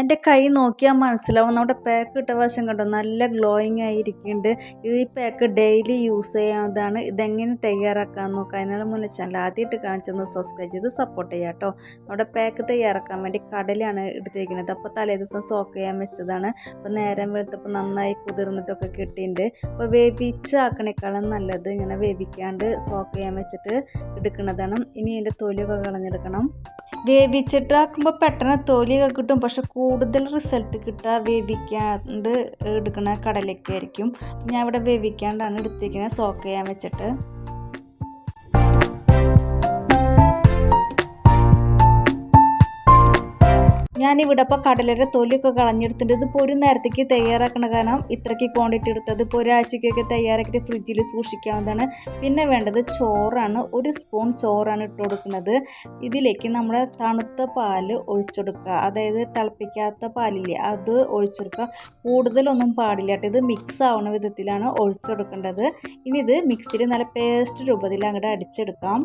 എന്റെ കൈ നോക്കിയാൽ മനസ്സിലാവും നമ്മുടെ പാക്ക് ഇട്ട വശം കണ്ടോ? നല്ല ഗ്ലോയിങ് ആയിരിക്കുന്നുണ്ട്. ഇത് ഈ പാക്ക് ഡെയിലി യൂസ് ചെയ്യാവുന്നതാണ് ഇതെങ്ങനെ തയ്യാറാക്കാൻ നോക്കാം? അതിനുള്ള മുന്നേ ചാനൽ ആദ്യമായിട്ട് കാണിച്ചൊന്ന് സബ്സ്ക്രൈബ് ചെയ്ത് സപ്പോർട്ട് ചെയ്യാം കേട്ടോ. നമ്മുടെ പാക്ക് തയ്യാറാക്കാൻ വേണ്ടി കടലാണ് എടുത്തിരിക്കുന്നത്. അപ്പോൾ തലേ ദിവസം സോക്ക് ചെയ്യാൻ വെച്ചതാണ്. അപ്പോൾ നേരം വെളുത്തപ്പോൾ നന്നായി കുതിർന്നിട്ടൊക്കെ കിട്ടിയിട്ടുണ്ട്. അപ്പോൾ വേവിച്ചാക്കണേക്കാളും നല്ലത് ഇങ്ങനെ വേവിക്കാണ്ട് സോക്ക് ചെയ്യാൻ വെച്ചിട്ട് എടുക്കുന്നതാണ്. ഇനി ഇതിന്റെ തൊലിയൊക്കെ കളഞ്ഞെടുക്കണം. വേവിച്ചിട്ടാക്കുമ്പോൾ പെട്ടെന്ന് തൊലിയൊക്കെ കിട്ടും. പക്ഷെ കൂടുതൽ റിസൾട്ട് കിട്ടുക വേവിക്കാണ്ട് എടുക്കുന്ന കടലയ്ക്കായിരിക്കും ഞാൻ ഇവിടെ വേവിക്കാണ്ടാണ് എടുത്തിരിക്കുന്നത് സോക്ക് ചെയ്യാൻ വെച്ചിട്ട്. ഞാനിവിടെ ഇപ്പോൾ കടലയുടെ തൊലിയൊക്കെ കളഞ്ഞെടുത്തിട്ട് ഇതിപ്പോൾ ഒരു നേരത്തേക്ക് തയ്യാറാക്കണ കാരണം ഇത്രയ്ക്ക് ക്വാണ്ടിറ്റി എടുത്തത് ഇപ്പോൾ ഒരാഴ്ചയ്ക്കൊക്കെ തയ്യാറാക്കിയിട്ട് ഫ്രിഡ്ജിൽ സൂക്ഷിക്കാവുന്നതാണ്. പിന്നെ വേണ്ടത് ചോറാണ്. ഒരു സ്പൂൺ ചോറാണ് ഇട്ട് കൊടുക്കുന്നത്. ഇതിലേക്ക് നമ്മൾ തണുത്ത പാൽ ഒഴിച്ചെടുക്കുക. അതായത് തിളപ്പിക്കാത്ത പാലില്ലേ അത് ഒഴിച്ചെടുക്കുക. കൂടുതലൊന്നും പാടില്ല കേട്ടോ. ഇത് മിക്സ് ആവുന്ന വിധത്തിലാണ് ഒഴിച്ചെടുക്കേണ്ടത്. ഇനി ഇത് മിക്സിയിൽ നല്ല പേസ്റ്റ് രൂപത്തിൽ അങ്ങോട്ട് അടിച്ചെടുക്കാം.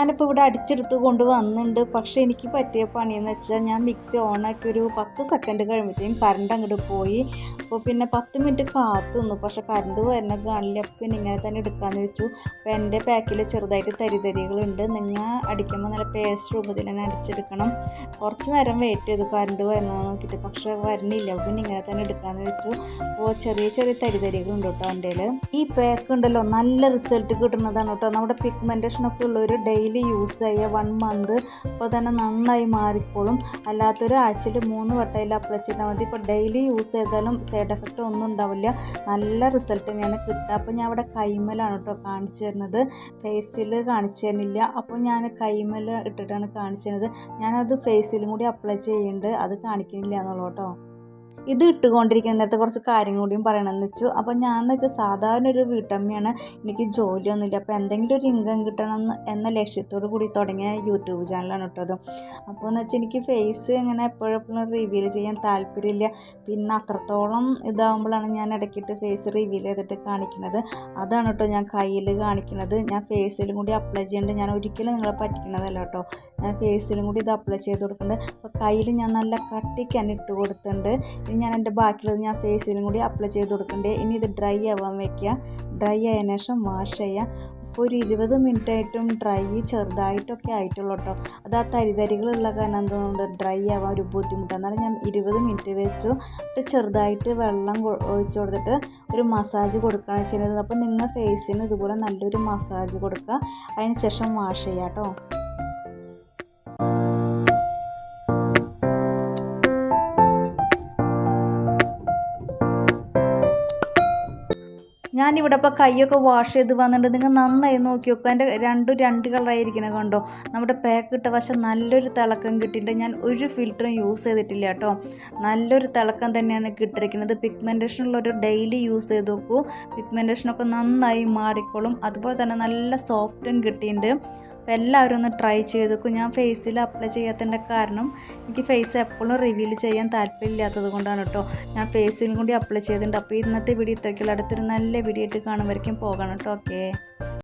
ഞാനിപ്പോൾ ഇവിടെ അടിച്ചെടുത്ത് കൊണ്ട് വന്നിട്ടുണ്ട് പക്ഷേ എനിക്ക് പറ്റിയ പണിയെന്ന് വെച്ചാൽ ഞാൻ മിക്സി ഓണാക്കി ഒരു പത്ത് സെക്കൻഡ് കഴിയുമ്പോഴത്തേക്കും കറണ്ട് അങ്ങോട്ട് പോയി. അപ്പോൾ പിന്നെ പത്ത് മിനിറ്റ് കാത്തു നിന്നു. പക്ഷേ കറണ്ട് വരുന്ന കാണില്ല പിന്നെ ഇങ്ങനെ തന്നെ എടുക്കാമെന്ന് വെച്ചു. അപ്പോൾ എന്റെ പാക്കിൽ ചെറുതായിട്ട് തരിതരികളുണ്ട്. നിങ്ങൾ അടിക്കുമ്പോൾ നല്ല പേസ്റ്റ് രൂപത്തിൽ തന്നെ അടിച്ചെടുക്കണം. കുറച്ച് നേരം വെയിറ്റ് ചെയ്തു കറണ്ട് വരുന്നത് നോക്കിയിട്ട്. പക്ഷേ വരുന്നില്ല. പിന്നെ ഇങ്ങനെ തന്നെ എടുക്കാമെന്ന് വെച്ചു. അപ്പോൾ ചെറിയ ചെറിയ തരിതരികളുണ്ട് കേട്ടോ എന്റെ ഈ പാക്ക് ഉണ്ടല്ലോ നല്ല റിസൾട്ട് കിട്ടുന്നതാണ് കേട്ടോ. നമ്മുടെ പിഗ്മെന്റേഷനൊക്കെ ഉള്ളൊരു ഡെയിലി ഡെയിലി യൂസ് ചെയ്യുക വൺ മന്ത് അപ്പോൾ തന്നെ നന്നായി മാറിക്കോളും. അല്ലാത്തൊരു ആഴ്ചയിൽ മൂന്ന് വട്ടയിൽ അപ്ലൈ ചെയ്താൽ മതി. ഇപ്പോൾ ഡെയിലി യൂസ് ചെയ്താലും സൈഡ് എഫക്റ്റ് ഒന്നും ഉണ്ടാവില്ല. നല്ല റിസൾട്ട് തന്നെയാണ് കിട്ടുക. അപ്പോൾ ഞാൻ അവിടെ കൈമലാണ് കേട്ടോ കാണിച്ചു തരുന്നത്. ഫേസിൽ കാണിച്ചു തരുന്നില്ല. അപ്പോൾ ഞാൻ കൈമൽ ഇട്ടിട്ടാണ് കാണിച്ചു തരുന്നത്. ഞാനത് ഫേസിലും കൂടി അപ്ലൈ ചെയ്യുന്നുണ്ട്. അത് കാണിക്കുന്നില്ല എന്നുള്ളൂ കേട്ടോ. ഇത് ഇട്ടുകൊണ്ടിരിക്കുന്ന നേരത്തെ കുറച്ച് കാര്യം കൂടിയും പറയണമെന്ന് വെച്ചു. അപ്പോൾ ഞാൻ എന്ന് വെച്ചാൽ സാധാരണ ഒരു വീട്ടമ്മയാണ്. എനിക്ക് ജോലിയൊന്നുമില്ല. അപ്പോൾ എന്തെങ്കിലും ഒരു ഇൻകം കിട്ടണം എന്ന ലക്ഷ്യത്തോടു കൂടി തുടങ്ങിയ യൂട്യൂബ് ചാനലാണ് ഇട്ടത് അപ്പോൾ എന്ന് വെച്ചാൽ എനിക്ക് ഫേസ് ഇങ്ങനെ എപ്പോഴെപ്പോഴും റിവീൽ ചെയ്യാൻ താല്പര്യമില്ല. പിന്നെ അത്രത്തോളം ഇതാകുമ്പോഴാണ് ഞാൻ ഇടയ്ക്കിട്ട് ഫേസ് റിവീൽ ചെയ്തിട്ട് കാണിക്കുന്നത്. അതാണ് കേട്ടോ ഞാൻ കയ്യിൽ കാണിക്കുന്നത്. ഞാൻ ഫേസിലും കൂടി അപ്ലൈ ചെയ്യേണ്ടത് ഞാൻ ഒരിക്കലും നിങ്ങളെ പറ്റിക്കുന്നതല്ല കേട്ടോ. ഞാൻ ഫേസിലും കൂടി ഇത് അപ്ലൈ ചെയ്ത് കൊടുക്കുന്നുണ്ട് അപ്പോൾ കയ്യിൽ ഞാൻ നല്ല കട്ടിക്കാൻ ഇട്ട് കൊടുത്തിട്ടുണ്ട്. ഇനി ഞാൻ എന്റെ ബാക്കിയുള്ളത് ഞാൻ ഫേസിലും കൂടി അപ്ലൈ ചെയ്ത് കൊടുക്കണ്ടേ. ഇനി ഇത് ഡ്രൈ ആവാൻ വയ്ക്കുക. ഡ്രൈ ആയതിനു ശേഷം വാഷ് ചെയ്യുക. അപ്പോൾ ഒരു ഇരുപത് മിനിറ്റ് ആയിട്ടും ഡ്രൈ ചെറുതായിട്ടൊക്കെ ആയിട്ടുള്ളൂ കേട്ടോ അത് ആ തരിതരികളുള്ള കാരണം എന്തുകൊണ്ട് ഡ്രൈ ആവാൻ ഒരു ബുദ്ധിമുട്ട്. എന്നാലും ഞാൻ ഇരുപത് മിനിറ്റ് വെച്ചു. എന്നിട്ട് ചെറുതായിട്ട് വെള്ളം ഒഴിച്ചു കൊടുത്തിട്ട് ഒരു മസാജ് കൊടുക്കുകയാണ് ചെയ്യുന്നത്. അപ്പോൾ നിങ്ങൾ ഫേസിന് ഇതുപോലെ നല്ലൊരു മസാജ് കൊടുക്കുക. അതിന് ശേഷം വാഷ് ചെയ്യാം കേട്ടോ ഞാനിവിടെ ഇപ്പോൾ കൈയൊക്കെ വാഷ് ചെയ്ത് വന്നിട്ട് നിങ്ങൾ നന്നായി നോക്കി നോക്കുക എന്റെ രണ്ടും രണ്ട് കളറായിരിക്കണം കണ്ടോ? നമ്മുടെ പാക്ക് ഇട്ട വശം നല്ലൊരു തിളക്കം കിട്ടിയിട്ട് ഞാൻ ഒരു ഫിൽറ്ററും യൂസ് ചെയ്തിട്ടില്ല കേട്ടോ. നല്ലൊരു തിളക്കം തന്നെയാണ് കിട്ടിയിരിക്കുന്നത്. പിഗ്മെന്റേഷനുള്ളൊരു ഡെയിലി യൂസ് ചെയ്ത് നോക്കൂ. പിഗ്മെന്റേഷനൊക്കെ നന്നായി മാറിക്കോളും. അതുപോലെ തന്നെ നല്ല സോഫ്റ്റും കിട്ടിയിട്ടുണ്ട്. അപ്പോൾ എല്ലാവരും ഒന്ന് ട്രൈ ചെയ്ത് നോക്കും ഞാൻ ഫേസിൽ അപ്ലൈ ചെയ്യാത്തതിന്റെ കാരണം എനിക്ക് ഫേസ് എപ്പോഴും റിവീൽ ചെയ്യാൻ താല്പര്യമില്ലാത്തത് കൊണ്ടാണ് കേട്ടോ ഞാൻ ഫേസിലും കൂടി അപ്ലൈ ചെയ്തിട്ടുണ്ട്. അപ്പോൾ ഇന്നത്തെ വീഡിയോ ഇത്രയ്ക്കുള്ള. അടുത്തൊരു നല്ല വീഡിയോ ആയിട്ട് കാണുമ്പോഴേക്കും പോകണം കേട്ടോ ഓക്കേ